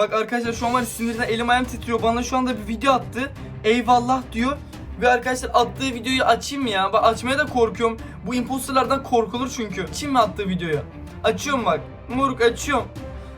Bak arkadaşlar şu an var ya sinirden elim ayağım titriyor. Bana şu anda bir video attı. Eyvallah diyor. Ve arkadaşlar attığı videoyu açayım mı ya? Bak açmaya da korkuyorum. Bu imposterlardan korkulur çünkü. Açayım mı attığı videoyu? Açıyorum bak. Moruk açıyorum.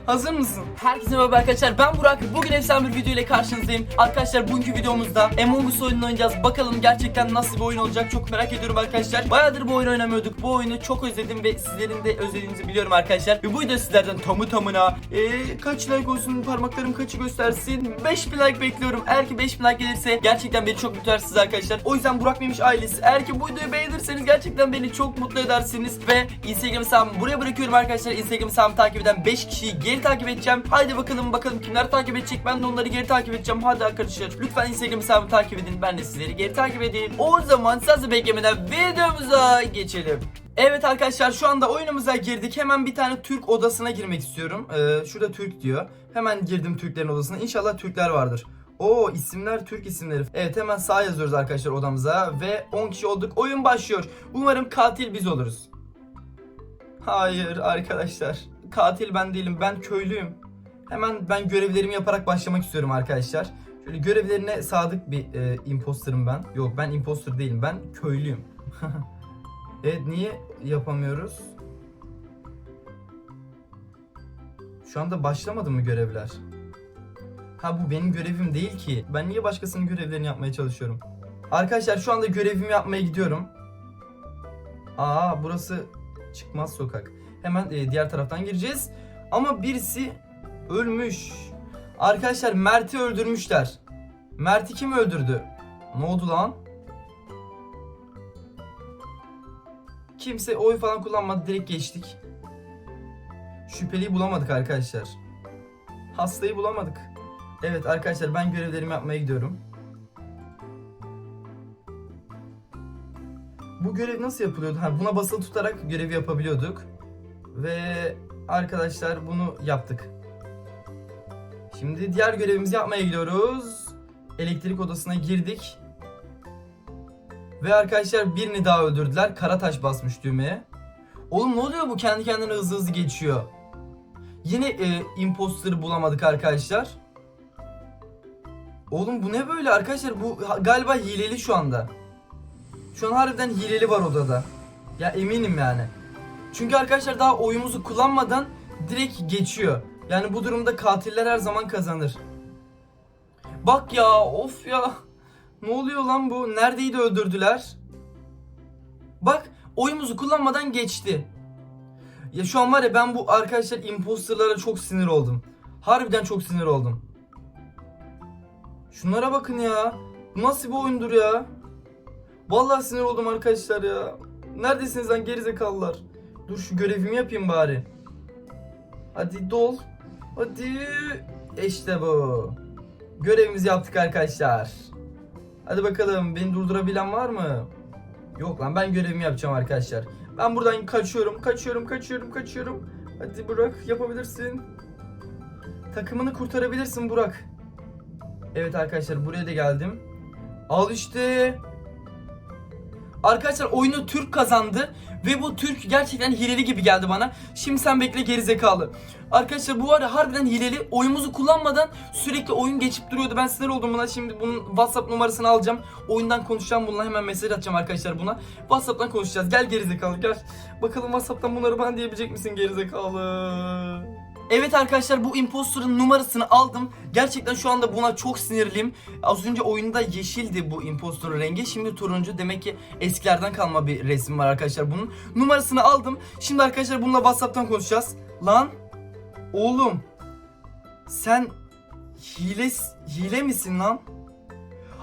Hazır mısın? Herkese merhaba arkadaşlar ben Burak. Bugün efsane bir video ile karşınızdayım. Arkadaşlar bugünkü videomuzda Among Us oyununu oynayacağız. Bakalım gerçekten nasıl bir oyun olacak çok merak ediyorum arkadaşlar. Bayağıdır bu oyunu oynamıyorduk. Bu oyunu çok özledim ve sizlerin de özlediğinizi biliyorum arkadaşlar. Ve bu video sizlerden tamı tamına ee, Kaç like olsun parmaklarım kaçı göstersin? 5000 like bekliyorum. Eğer ki 5000 like gelirse gerçekten beni çok mutlu edersiniz arkadaşlar. O yüzden Burak Memiş ailesi? Eğer ki bu videoyu beğenirseniz gerçekten beni çok mutlu edersiniz. Ve Instagram hesabımı buraya bırakıyorum arkadaşlar. Instagram hesabımı takip eden 5 kişiyi geri takip edeceğim. Haydi bakalım bakalım kimler takip edecek. Ben de onları geri takip edeceğim. Hadi arkadaşlar lütfen Instagram hesabımı takip edin. Ben de sizleri geri takip edeyim. O zaman sizi beklemeden videomuza geçelim. Evet arkadaşlar şu anda oyunumuza girdik. Hemen bir tane Türk odasına girmek istiyorum. Ee, şurada Türk diyor. Hemen girdim Türklerin odasına. İnşallah Türkler vardır. Oo isimler Türk isimleri. Evet hemen sağ yazıyoruz arkadaşlar odamıza ve 10 kişi olduk. Oyun başlıyor. Umarım katil biz oluruz. Hayır arkadaşlar. Katil ben değilim. Ben köylüyüm. Hemen ben görevlerimi yaparak başlamak istiyorum arkadaşlar. Şöyle görevlerine sadık bir e, imposterım ben. Yok ben imposter değilim. Ben köylüyüm. evet niye yapamıyoruz? Şu anda başlamadı mı görevler? Ha bu benim görevim değil ki. Ben niye başkasının görevlerini yapmaya çalışıyorum? Arkadaşlar şu anda görevimi yapmaya gidiyorum. Aa burası çıkmaz sokak. Hemen e, diğer taraftan gireceğiz. Ama birisi ölmüş. Arkadaşlar Mert'i öldürmüşler. Mert'i kim öldürdü? Ne oldu lan? Kimse oy falan kullanmadı direkt geçtik. Şüpheliyi bulamadık arkadaşlar. Hastayı bulamadık. Evet arkadaşlar ben görevlerimi yapmaya gidiyorum. Bu görev nasıl yapılıyordu? Ha, buna basılı tutarak görevi yapabiliyorduk. Ve arkadaşlar bunu yaptık. Şimdi diğer görevimizi yapmaya gidiyoruz. Elektrik odasına girdik. Ve arkadaşlar birini daha öldürdüler. Karataş basmış düğmeye. Oğlum ne oluyor bu kendi kendine hızlı hızlı geçiyor. Yine e, imposter bulamadık arkadaşlar. Oğlum bu ne böyle arkadaşlar? Bu galiba hileli şu anda. Şu an harbiden hileli var odada. Ya eminim yani. Çünkü arkadaşlar daha oyumuzu kullanmadan direkt geçiyor. Yani bu durumda katiller her zaman kazanır. Bak ya of ya. Ne oluyor lan bu? Neredeydi öldürdüler? Bak oyumuzu kullanmadan geçti. Ya şu an var ya ben bu arkadaşlar imposterlara çok sinir oldum. Harbiden çok sinir oldum. Şunlara bakın ya. Bu nasıl bir oyundur ya? Vallahi sinir oldum arkadaşlar ya. Neredesiniz lan gerizekalılar? Dur şu görevimi yapayım bari. Hadi dol. Hadi. İşte bu. Görevimizi yaptık arkadaşlar. Hadi bakalım beni durdurabilen var mı? Yok lan ben görevimi yapacağım arkadaşlar. Ben buradan kaçıyorum, kaçıyorum, kaçıyorum, kaçıyorum. Hadi Burak yapabilirsin. Takımını kurtarabilirsin Burak. Evet arkadaşlar buraya da geldim. Al işte. Arkadaşlar oyunu Türk kazandı ve bu Türk gerçekten hileli gibi geldi bana. Şimdi sen bekle gerizekalı. Arkadaşlar bu ya harbiden hileli. Oyumuzu kullanmadan sürekli oyun geçip duruyordu. Ben sinir oldum buna. Şimdi bunun WhatsApp numarasını alacağım. Oyundan konuşacağım bununla. Hemen mesaj atacağım arkadaşlar buna. WhatsApp'tan konuşacağız. Gel gerizekalı gel. Bakalım WhatsApp'tan bunları bana diyebilecek misin gerizekalı? Evet arkadaşlar bu imposter'ın numarasını aldım. Gerçekten şu anda buna çok sinirliyim. Az önce oyunda yeşildi bu imposter'ın rengi. Şimdi turuncu. Demek ki eskilerden kalma bir resim var arkadaşlar bunun. Numarasını aldım. Şimdi arkadaşlar bununla WhatsApp'tan konuşacağız. Lan oğlum sen hile hile misin lan?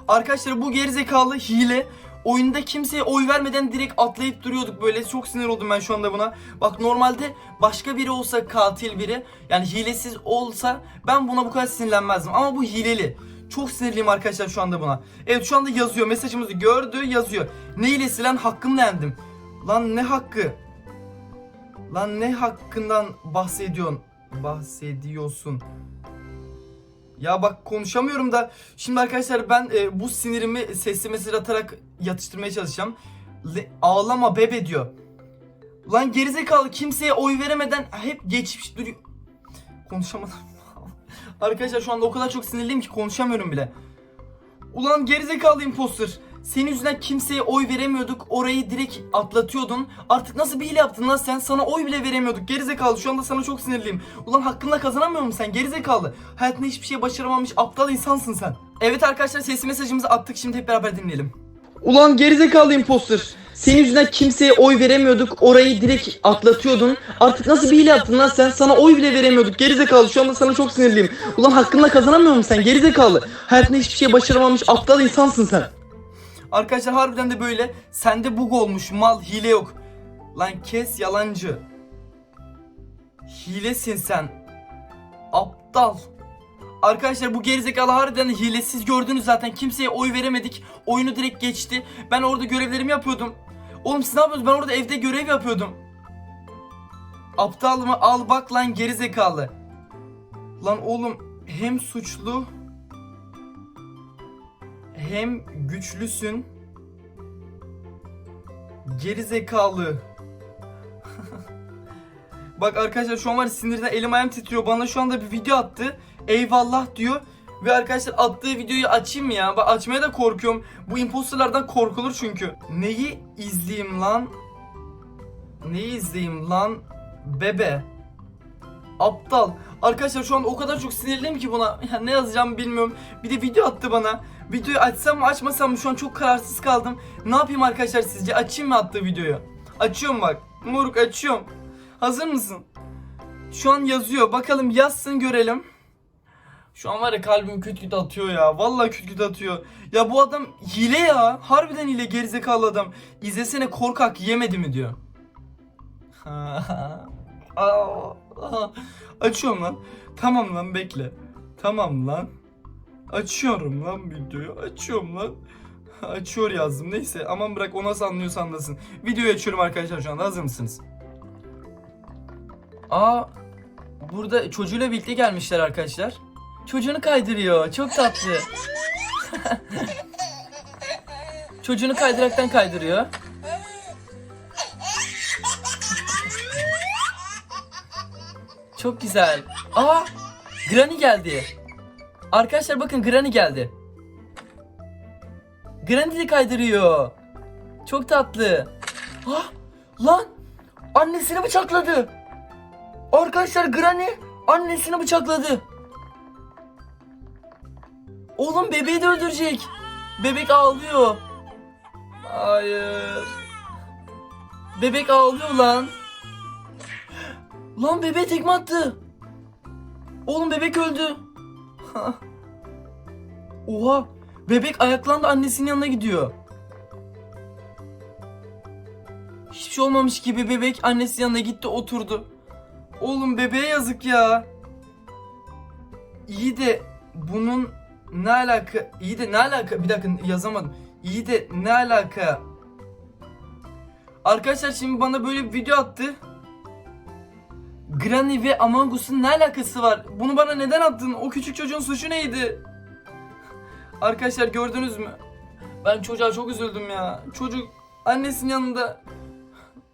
Arkadaşlar bu gerizekalı hile. Oyunda kimseye oy vermeden direkt atlayıp duruyorduk böyle. Çok sinir oldum ben şu anda buna. Bak normalde başka biri olsa katil biri yani hilesiz olsa ben buna bu kadar sinirlenmezdim. Ama bu hileli. Çok sinirliyim arkadaşlar şu anda buna. Evet şu anda yazıyor mesajımızı gördü yazıyor. Ne hilesi lan hakkımla yendim. Lan ne hakkı? Lan ne hakkından bahsediyorsun? Bahsediyorsun. Ya bak konuşamıyorum da şimdi arkadaşlar ben e, bu sinirimi sesli mesaj atarak yatıştırmaya çalışacağım. Le- ağlama bebe diyor. Lan gerizekalı kimseye oy veremeden hep geçmiş duruyor. Konuşamadım. Arkadaşlar şu anda o kadar çok sinirliyim ki konuşamıyorum bile. Ulan gerizekalı imposter. Senin yüzünden kimseye oy veremiyorduk. Orayı direkt atlatıyordun. Artık nasıl bir hile yaptın lan sen? Sana oy bile veremiyorduk. Gerizekalı. Şu anda sana çok sinirliyim. Ulan hakkında kazanamıyor musun sen? Gerizekalı. Hayatında hiçbir şey başaramamış aptal insansın sen. Evet arkadaşlar sesli mesajımızı attık. Şimdi hep beraber dinleyelim. Ulan gerizekalı imposter. Senin yüzünden kimseye oy veremiyorduk. Orayı direkt atlatıyordun. Artık nasıl bir hile yaptın lan sen? Sana oy bile veremiyorduk. Gerizekalı. Şu anda sana çok sinirliyim. Ulan hakkında kazanamıyor musun sen? Gerizekalı. Hayatında hiçbir şey başaramamış aptal insansın sen. Arkadaşlar harbiden de böyle. Sende bug olmuş. Mal hile yok. Lan kes yalancı. Hilesin sen. Aptal. Arkadaşlar bu gerizekalı harbiden hilesiz gördünüz zaten. Kimseye oy veremedik. Oyunu direkt geçti. Ben orada görevlerimi yapıyordum. Oğlum siz ne yapıyorsunuz? Ben orada evde görev yapıyordum. Aptal mı? Al bak lan gerizekalı. Lan oğlum hem suçlu hem güçlüsün. Gerizekalı. Bak arkadaşlar şu an var sinirden elim ayağım titriyor. Bana şu anda bir video attı. Eyvallah diyor. Ve arkadaşlar attığı videoyu açayım ya? Bak açmaya da korkuyorum. Bu imposterlardan korkulur çünkü. Neyi izleyeyim lan? Neyi izleyeyim lan? Bebe. Aptal. Arkadaşlar şu an o kadar çok sinirliyim ki buna. Ya ne yazacağımı bilmiyorum. Bir de video attı bana. Videoyu açsam mı açmasam mı şu an çok kararsız kaldım. Ne yapayım arkadaşlar sizce? Açayım mı attığı videoyu? Açıyorum bak. Moruk açıyorum. Hazır mısın? Şu an yazıyor. Bakalım yazsın görelim. Şu an var ya kalbim küt küt atıyor ya. Vallahi küt küt atıyor. Ya bu adam hile ya. Harbiden hile gerizekalı adam. İzlesene korkak yemedi mi diyor. Açıyorum lan. Tamam lan bekle. Tamam lan. Açıyorum lan videoyu. Açıyorum lan. Açıyor yazdım. Neyse aman bırak o nasıl anlıyorsa anlasın. Videoyu açıyorum arkadaşlar şu anda. Hazır mısınız? Aa burada çocuğuyla birlikte gelmişler arkadaşlar. Çocuğunu kaydırıyor. Çok tatlı. Çocuğunu kaydıraktan kaydırıyor. Çok güzel. Aa! Granny geldi. Arkadaşlar bakın Granny geldi. Granny de kaydırıyor. Çok tatlı. Ah! Lan! Annesini bıçakladı. Arkadaşlar Granny annesini bıçakladı. Oğlum bebeği de öldürecek. Bebek ağlıyor. Hayır. Bebek ağlıyor lan. Lan bebeğe tekme attı. Oğlum bebek öldü. Oha. Bebek ayaklandı annesinin yanına gidiyor. Hiçbir şey olmamış gibi bebek annesinin yanına gitti oturdu. Oğlum bebeğe yazık ya. İyi de bunun ne alaka? İyi de ne alaka? Bir dakika yazamadım. İyi de ne alaka? Arkadaşlar şimdi bana böyle bir video attı. Granny ve Among Us'un ne alakası var? Bunu bana neden attın? O küçük çocuğun suçu neydi? Arkadaşlar gördünüz mü? Ben çocuğa çok üzüldüm ya. Çocuk annesinin yanında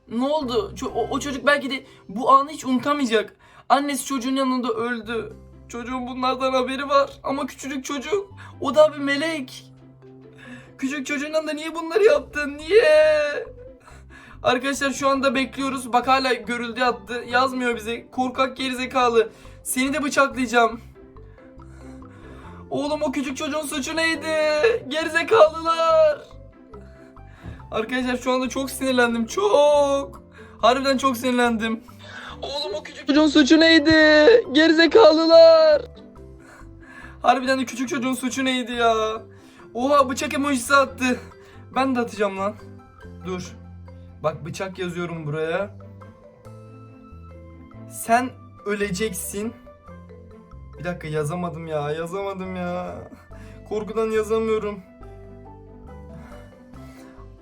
ne oldu? Ço- o, o çocuk belki de bu anı hiç unutamayacak. Annesi çocuğun yanında öldü. Çocuğun bunlardan haberi var ama küçücük çocuk. O da bir melek. Küçük çocuğun yanında niye bunları yaptın? Niye? Arkadaşlar şu anda bekliyoruz. Bak hala görüldü attı. Yazmıyor bize. Korkak gerizekalı. Seni de bıçaklayacağım. Oğlum o küçük çocuğun suçu neydi? Gerizekalılar. Arkadaşlar şu anda çok sinirlendim. Çok. Harbiden çok sinirlendim. Oğlum o küçük çocuğun suçu neydi? Gerizekalılar. Harbiden de küçük çocuğun suçu neydi ya? Oha bıçak emojisi attı. Ben de atacağım lan. Dur. Bak bıçak yazıyorum buraya. Sen öleceksin. Bir dakika yazamadım ya. Yazamadım ya. Korkudan yazamıyorum.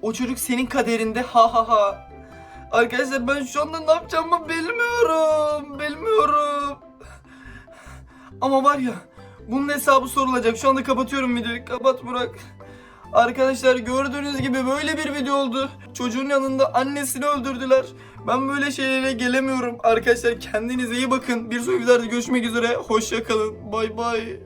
O çocuk senin kaderinde ha ha ha. Arkadaşlar ben şu anda ne yapacağımı bilmiyorum. Bilmiyorum. Ama var ya bunun hesabı sorulacak. Şu anda kapatıyorum videoyu. Kapat Burak. Arkadaşlar gördüğünüz gibi böyle bir video oldu. Çocuğun yanında annesini öldürdüler. Ben böyle şeylere gelemiyorum. Arkadaşlar kendinize iyi bakın. Bir sonraki videoda görüşmek üzere. Hoşça kalın. Bay bay.